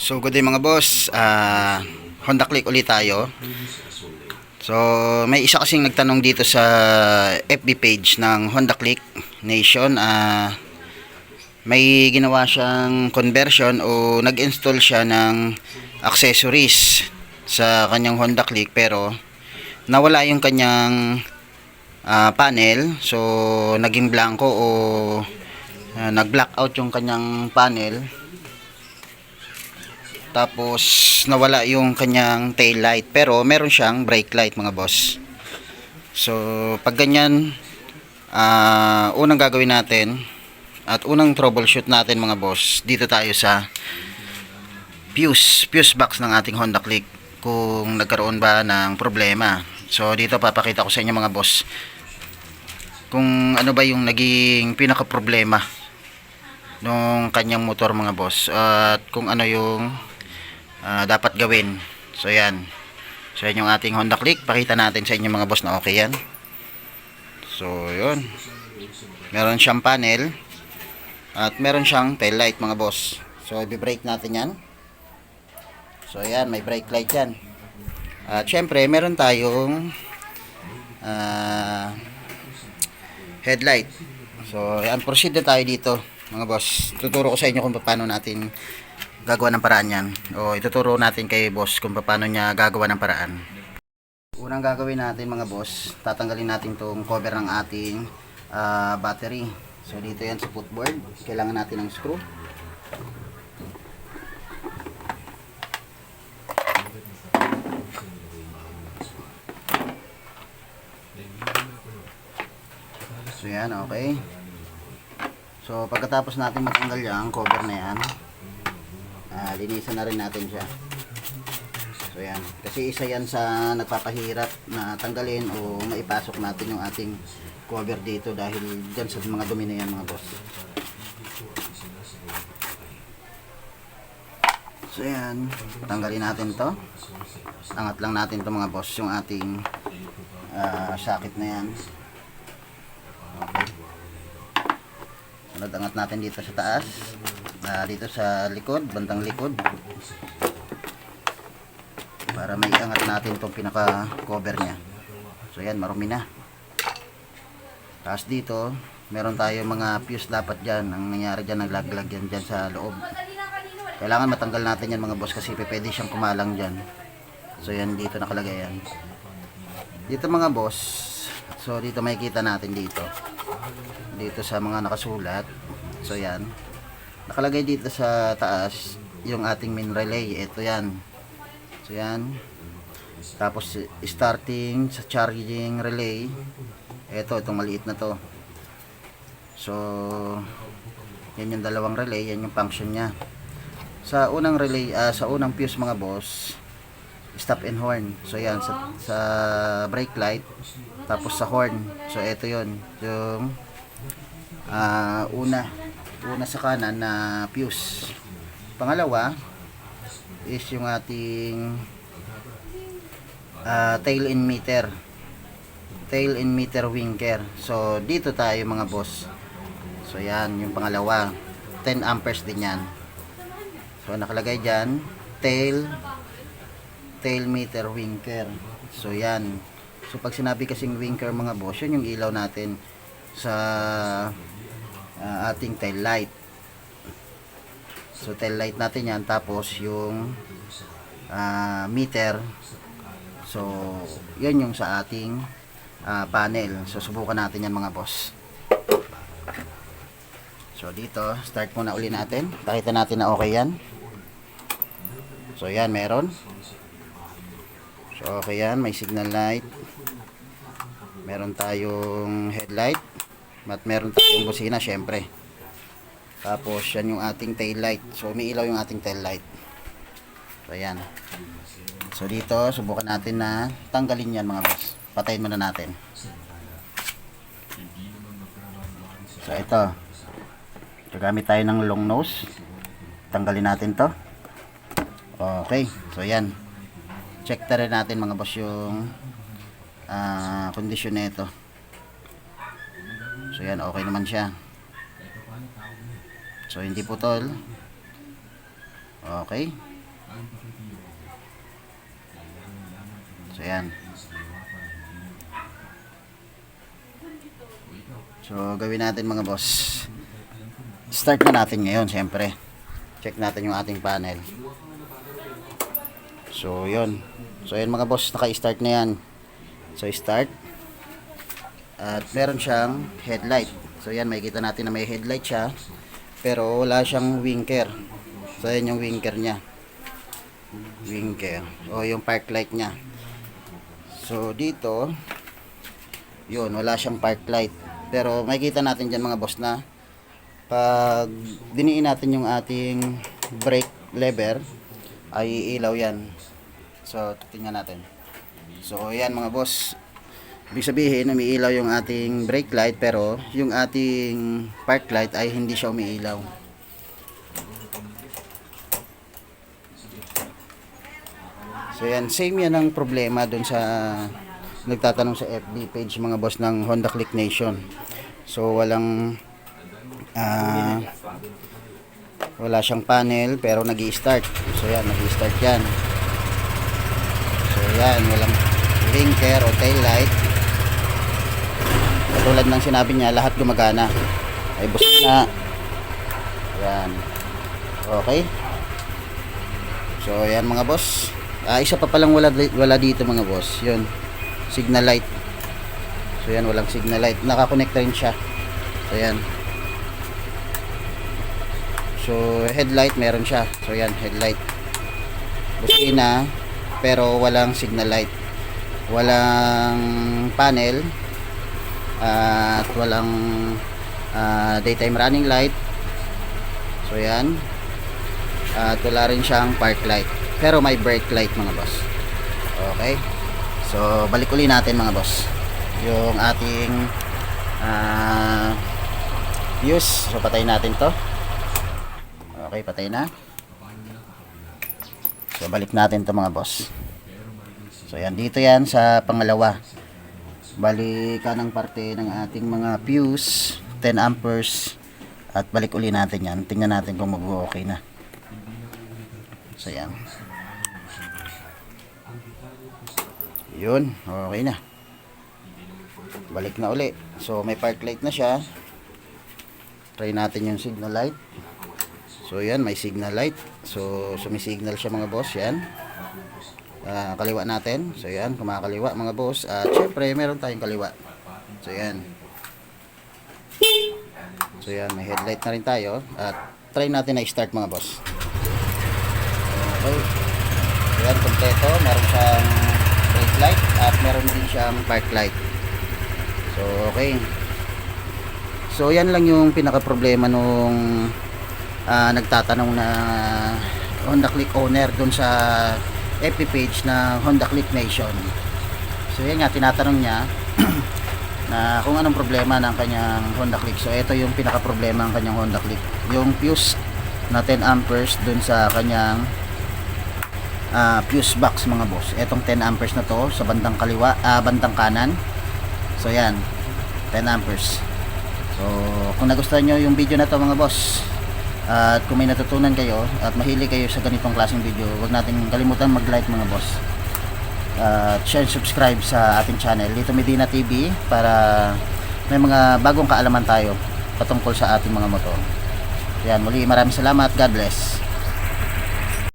So good day mga boss, Ah, Honda Click ulit tayo. So may isa kasing nagtanong dito sa FB page ng Honda Click Nation. Ah, may ginawa siyang conversion o nag-install siya ng accessories sa kanyang Honda Click pero nawala yung kanyang ah, panel. So naging blanco o ah, nag-blackout yung kanyang panel. Tapos nawala yung kanyang tail light pero meron siyang brake light mga boss. So pag ganyan ah, unang gagawin natin at unang troubleshoot natin mga boss dito tayo sa fuse fuse box ng ating Honda Click kung nagkaroon ba ng problema. So dito papakita ko sa inyo mga boss kung ano ba yung naging pinaka problema nung kanyang motor mga boss at kung ano yung ah, dapat gawin. So yan. So yan yung ating Honda Click. Pakita natin sa inyo mga boss na okay yan. So yun. Meron siyang panel at meron siyang tail light mga boss. So i-brake natin yan. So yan, may brake light yan. At syempre, meron tayong ah, headlight. So yan, proceed na tayo dito mga boss. Tuturo ko sa inyo kung paano natin gagawa ng paraan yan. O ituturo natin kay boss kung paano niya gagawa ng paraan. Unang gagawin natin mga boss, tatanggalin natin tong cover ng ating ah, battery. So dito yan sa footboard. Kailangan natin ng screw. So yan, okay. So pagkatapos natin matanggal yung cover na yan, ah, linisan na rin natin siya. So yan. Kasi isa yan sa nagpapahirap na tanggalin o maipasok natin yung ating cover dito dahil dyan sa mga dumi na yan mga boss. So yan. Tanggalin natin to. Angat lang natin to mga boss yung ating ah, socket na yan. Okay. Angat natin dito sa taas. Ah, dito sa likod, bandang likod. Para may angat natin itong pinaka cover niya. So yan marumi na. Tapos dito meron tayo mga fuse dapat dyan. Ang nangyari dyan naglaglag yan dyan sa loob. Kailangan matanggal natin yan mga boss kasi pwede siyang kumalang dyan. So yan dito nakalagay yan. Dito mga boss so dito makikita natin dito. Dito sa mga nakasulat. So yan nakalagay dito sa taas yung ating main relay ito yan So yan. Tapos starting sa charging relay. Ito, itong maliit na to. So yan yung dalawang relay, yan yung function niya. Sa unang relay, ah, sa unang fuse mga boss, stop and horn. So yan sa, sa brake light tapos sa horn. So ito yon yung ah, una una sa kanan na fuse. Pangalawa, is yung ating ah, tail in meter. Tail in meter winker. So dito tayo mga boss. So yan yung pangalawa. 10 amperes din yan. So nakalagay dyan tail tail meter winker. So yan. So pag sinabi kasing winker mga boss yun yung ilaw natin sa ah, ating tail light So tail light natin yan tapos yung ah, meter. So yan yung sa ating ah, panel. So subukan natin yan mga boss. So dito, start muna uli natin. Pakita natin na okay yan. So yan, meron. So okay yan, may signal light. Meron tayong headlight. At meron tayong busina syempre. Tapos yan yung ating tail light. So umiilaw yung ating tail light. So ayan. So dito subukan natin na tanggalin yan mga boss. Patayin muna natin. So ito. Gagamit tayo ng long nose. Tanggalin natin to. Okay. So yan. Check na rin natin mga boss yung ah, kondisyon nito. So yan okay naman siya. So hindi putol. Okay. So, yan. So, gawin natin mga boss. Start na natin ngayon, siyempre. Check natin yung ating panel. So, yun. So, yun mga boss, naka-start na yan. So, start. At meron siyang headlight. So, yan, makikita natin na may headlight siya. Pero, wala siyang winker. So, yan yung winker niya. Winker. O, yung park light niya. So, dito, yun, wala siyang park light. Pero, makikita natin dyan mga boss na pag diniin natin yung ating brake lever, ay iilaw yan. So, tingnan natin. So, yan mga boss. Ibig sabihin, umiilaw yung ating brake light pero yung ating park light ay hindi siya umiilaw. So yan, same yan ang problema dun sa nagtatanong sa FB page mga boss ng Honda Click Nation. So walang ah wala siyang panel pero nag start So yan, nag start yan. So yan, walang blinker o tail light. Katulad ng sinabi niya, lahat gumagana. Ay busina. Yan. Okay. So yan mga boss. Ah, isa pa palang wala, wala dito mga boss. Yun. Signal light. So yan, walang signal light. Nakakonect rin siya. So yan. So headlight meron siya. So yan, headlight. Busina pero walang signal light. Walang panel at walang ah, daytime running light. So yan. At wala rin siyang park light. Pero may brake light mga boss. Okay. So balik uli natin mga boss. Yung ating ah fuse. So patayin natin to. Okay, patay na. So balik natin to mga boss. So yan, dito yan sa pangalawa. Bali kanang parte ng ating mga fuse, 10 amperes. At balik uli natin yan. Tingnan natin kung mag-okay na. So yan. Yun, okay na. Balik na uli. So may park light na siya. Try natin yung signal light. So yan, may signal light. So sumisignal siya mga boss, yan. Ah, kaliwa natin. So yan, kumakaliwa mga boss. At syempre, meron tayong kaliwa. So yan. So yan, may headlight na rin tayo. At try natin na start mga boss. Okay. So yan, kompleto. Meron siyang brake light at meron din siyang park light. So okay. So yan lang yung pinaka problema nung ah, nagtatanong na Honda Click owner dun sa FB page na Honda Click Nation. So yan nga tinatanong niya na kung anong problema ng kanyang Honda Click. So ito yung pinaka problema ng kanyang Honda Click. Yung fuse na 10 amperes dun sa kanyang ah, fuse box mga boss. Etong 10 amperes na to sa bandang kaliwa, ah, bandang kanan. So yan, 10 amperes. So kung nagustuhan nyo yung video na to mga boss, at kung may natutunan kayo at mahilig kayo sa ganitong klaseng video, huwag natin kalimutan mag-like mga boss. At share and subscribe sa ating channel, Lito Medina TV, para may mga bagong kaalaman tayo patungkol sa ating mga motor. Yan, muli maraming salamat. God bless.